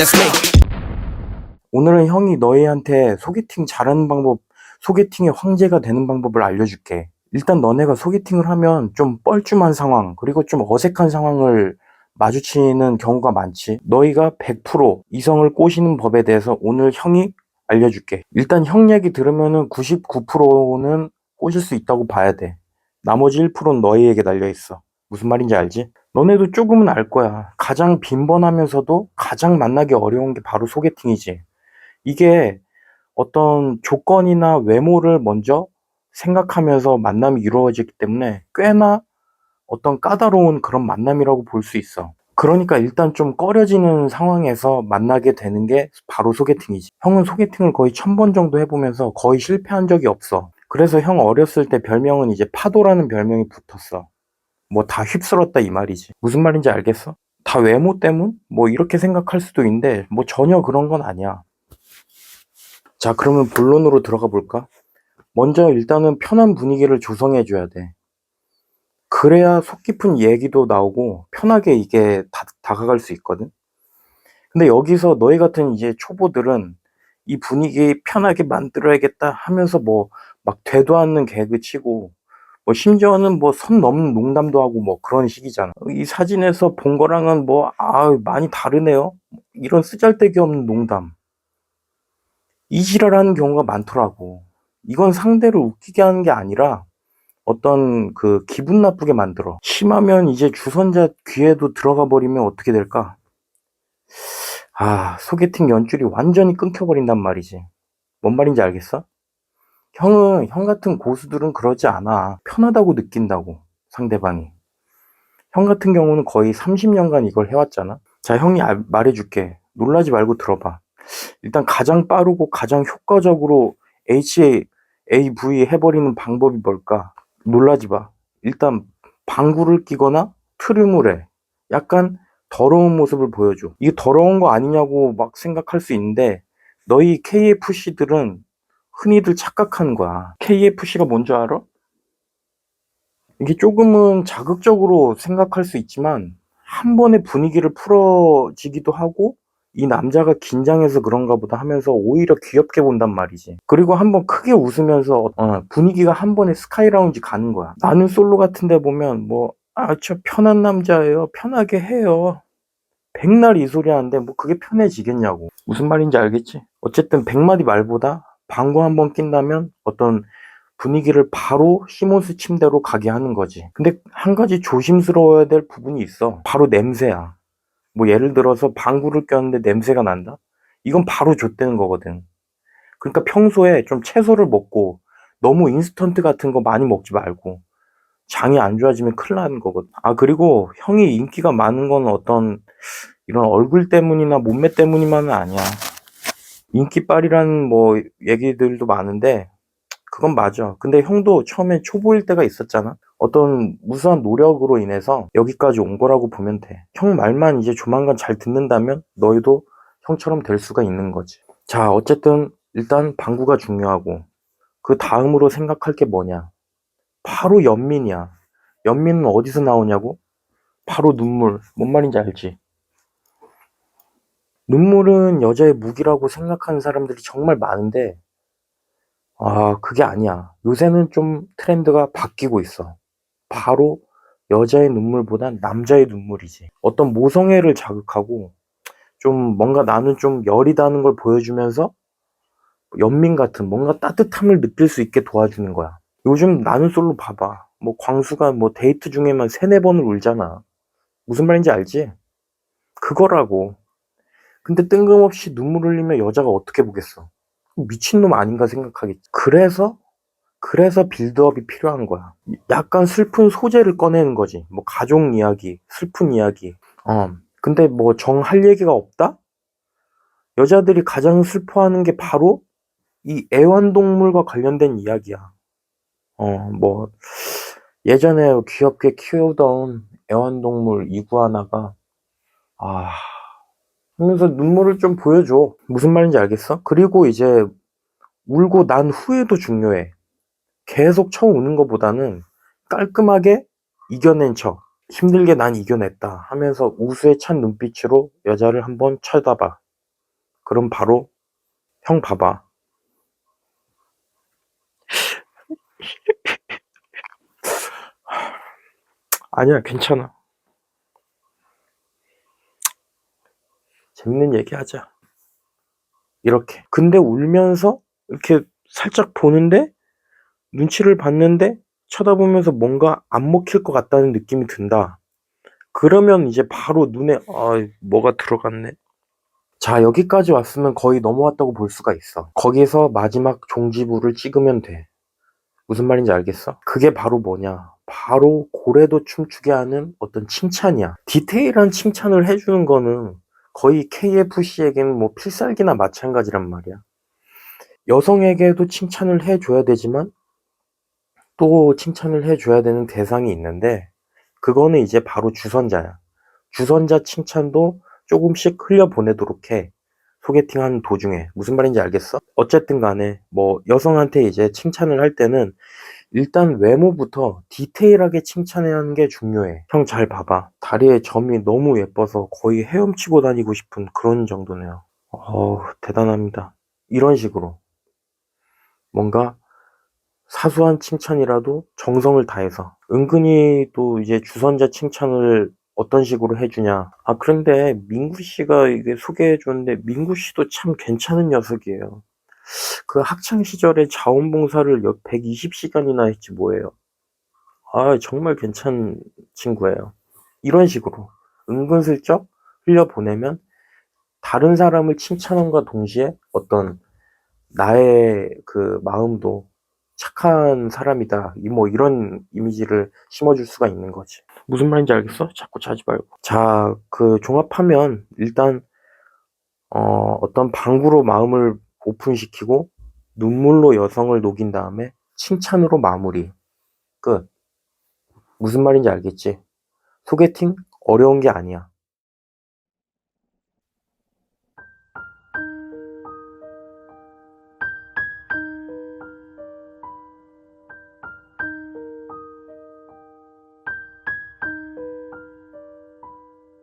That's me. 오늘은 형이 너희한테 소개팅 잘하는 방법, 소개팅의 황제가 되는 방법을 알려줄게. 일단 너네가 소개팅을 하면 좀 뻘쭘한 상황, 그리고 좀 어색한 상황을 마주치는 경우가 많지. 너희가 100% 이성을 꼬시는 법에 대해서 오늘 형이 알려줄게. 일단 형 얘기 들으면은 99%는 꼬실 수 있다고 봐야 돼. 나머지 1%는 너희에게 달려있어. 무슨 말인지 알지? 너네도 조금은 알 거야. 가장 빈번하면서도 가장 만나기 어려운 게 바로 소개팅이지. 이게 어떤 조건이나 외모를 먼저 생각하면서 만남이 이루어지기 때문에 꽤나 어떤 까다로운 그런 만남이라고 볼 수 있어. 그러니까 일단 좀 꺼려지는 상황에서 만나게 되는 게 바로 소개팅이지. 형은 소개팅을 거의 천 번 정도 해보면서 거의 실패한 적이 없어. 그래서 형 어렸을 때 별명은 이제 파도라는 별명이 붙었어. 뭐 다 휩쓸었다 이 말이지. 무슨 말인지 알겠어? 다 외모 때문? 뭐 이렇게 생각할 수도 있는데 뭐 전혀 그런 건 아니야. 자, 그러면 본론으로 들어가 볼까? 먼저 일단은 편한 분위기를 조성해 줘야 돼. 그래야 속 깊은 얘기도 나오고 편하게 이게 다, 다가갈 수 있거든. 근데 여기서 너희 같은 이제 초보들은 이 분위기 편하게 만들어야겠다 하면서 뭐 막 되도 않는 개그 치고 뭐 심지어는 뭐 선 넘는 농담도 하고 뭐 그런 식이잖아. 이 사진에서 본 거랑은 뭐, 아, 많이 다르네요. 이런 쓰잘데기 없는 농담. 이 지랄하는 경우가 많더라고. 이건 상대를 웃기게 하는 게 아니라 어떤 그 기분 나쁘게 만들어. 심하면 이제 주선자 귀에도 들어가 버리면 어떻게 될까? 아, 소개팅 연줄이 완전히 끊겨버린단 말이지. 뭔 말인지 알겠어? 형은, 형 같은 고수들은 그러지 않아. 편하다고 느낀다고, 상대방이. 형 같은 경우는 거의 30년간 이걸 해왔잖아. 자, 형이 알- 말해줄게. 놀라지 말고 들어봐. 일단 가장 빠르고 가장 효과적으로 HAV 해버리는 방법이 뭘까? 놀라지 마. 일단 방구를 끼거나 트림을 해. 약간 더러운 모습을 보여줘. 이게 더러운 거 아니냐고 막 생각할 수 있는데 너희 KFC들은 흔히들 착각하는 거야. KFC가 뭔지 알아? 이게 조금은 자극적으로 생각할 수 있지만 한 번에 분위기를 풀어지기도 하고 이 남자가 긴장해서 그런가 보다 하면서 오히려 귀엽게 본단 말이지. 그리고 한번 크게 웃으면서 어, 분위기가 한 번에 스카이 라운지 가는 거야. 나는 솔로 같은 데 보면 뭐, 아, 저 편한 남자예요. 편하게 해요. 백날 이 소리 하는데 뭐 그게 편해지겠냐고. 무슨 말인지 알겠지? 어쨌든 백마디 말보다 방구 한 번 낀다면 어떤 분위기를 바로 시몬스 침대로 가게 하는 거지. 근데 한 가지 조심스러워야 될 부분이 있어. 바로 냄새야. 뭐 예를 들어서 방구를 꼈는데 냄새가 난다? 이건 바로 좆되는 거거든. 그러니까 평소에 좀 채소를 먹고 너무 인스턴트 같은 거 많이 먹지 말고 장이 안 좋아지면 큰일 나는 거거든. 아, 그리고 형이 인기가 많은 건 어떤 이런 얼굴 때문이나 몸매 때문이만은 아니야. 인기빨이라는 뭐 얘기들도 많은데 그건 맞아. 근데 형도 처음에 초보일 때가 있었잖아. 어떤 무수한 노력으로 인해서 여기까지 온 거라고 보면 돼. 형 말만 이제 조만간 잘 듣는다면 너희도 형처럼 될 수가 있는 거지. 자, 어쨌든 일단 방구가 중요하고 그 다음으로 생각할 게 뭐냐? 바로 연민이야. 연민은 어디서 나오냐고? 바로 눈물. 뭔 말인지 알지? 눈물은 여자의 무기라고 생각하는 사람들이 정말 많은데 아, 그게 아니야. 요새는 좀 트렌드가 바뀌고 있어. 바로 여자의 눈물보단 남자의 눈물이지. 어떤 모성애를 자극하고 좀 뭔가 나는 좀 열이다는 걸 보여주면서 연민 같은 뭔가 따뜻함을 느낄 수 있게 도와주는 거야. 요즘 나는 솔로 봐봐. 뭐 광수가 뭐 데이트 중에만 세네 번을 울잖아. 무슨 말인지 알지? 그거라고. 근데 뜬금없이 눈물 흘리면 여자가 어떻게 보겠어? 미친놈 아닌가 생각하겠지. 그래서, 그래서 빌드업이 필요한 거야. 약간 슬픈 소재를 꺼내는 거지. 뭐, 가족 이야기, 슬픈 이야기. 어. 근데 뭐, 정 할 얘기가 없다? 여자들이 가장 슬퍼하는 게 바로 이 애완동물과 관련된 이야기야. 어, 뭐, 예전에 귀엽게 키우던 애완동물 이구아나가, 아, 하면서 눈물을 좀 보여줘. 무슨 말인지 알겠어? 그리고 이제 울고 난 후에도 중요해. 계속 쳐 우는 것보다는 깔끔하게 이겨낸 척. 힘들게 난 이겨냈다 하면서 우수에 찬 눈빛으로 여자를 한번 쳐다봐. 그럼 바로 형 봐봐. 아니야, 괜찮아. 재밌는 얘기 하자. 이렇게. 근데 울면서 이렇게 살짝 보는데 눈치를 봤는데 쳐다보면서 뭔가 안 먹힐 것 같다는 느낌이 든다. 그러면 이제 바로 눈에 아, 뭐가 들어갔네. 자, 여기까지 왔으면 거의 넘어왔다고 볼 수가 있어. 거기서 마지막 종지부를 찍으면 돼. 무슨 말인지 알겠어? 그게 바로 뭐냐? 바로 고래도 춤추게 하는 어떤 칭찬이야. 디테일한 칭찬을 해주는 거는 거의 KFC에게는 뭐 필살기나 마찬가지란 말이야. 여성에게도 칭찬을 해줘야 되지만 또 칭찬을 해줘야 되는 대상이 있는데 그거는 이제 바로 주선자야. 주선자 칭찬도 조금씩 흘려보내도록 해. 소개팅하는 도중에. 무슨 말인지 알겠어? 어쨌든 간에 뭐 여성한테 이제 칭찬을 할 때는 일단 외모부터 디테일하게 칭찬해야 하는 게 중요해. 형 잘 봐봐. 다리에 점이 너무 예뻐서 거의 헤엄치고 다니고 싶은 그런 정도네요. 어우, 대단합니다. 이런 식으로. 뭔가 사소한 칭찬이라도 정성을 다해서. 은근히 또 이제 주선자 칭찬을 어떤 식으로 해주냐. 아, 그런데 민구 씨가 이게 소개해줬는데 민구 씨도 참 괜찮은 녀석이에요. 그 학창 시절에 자원봉사를 120시간이나 했지 뭐예요. 아, 정말 괜찮은 친구예요. 이런 식으로 은근슬쩍 흘려보내면 다른 사람을 칭찬함과 동시에 어떤 나의 그 마음도 착한 사람이다. 이뭐 이런 이미지를 심어줄 수가 있는 거지. 무슨 말인지 알겠어? 자꾸 자지 말고. 자, 그 종합하면 일단 어, 어떤 방구로 마음을 오픈시키고 눈물로 여성을 녹인 다음에 칭찬으로 마무리. 끝. 무슨 말인지 알겠지? 소개팅 어려운 게 아니야.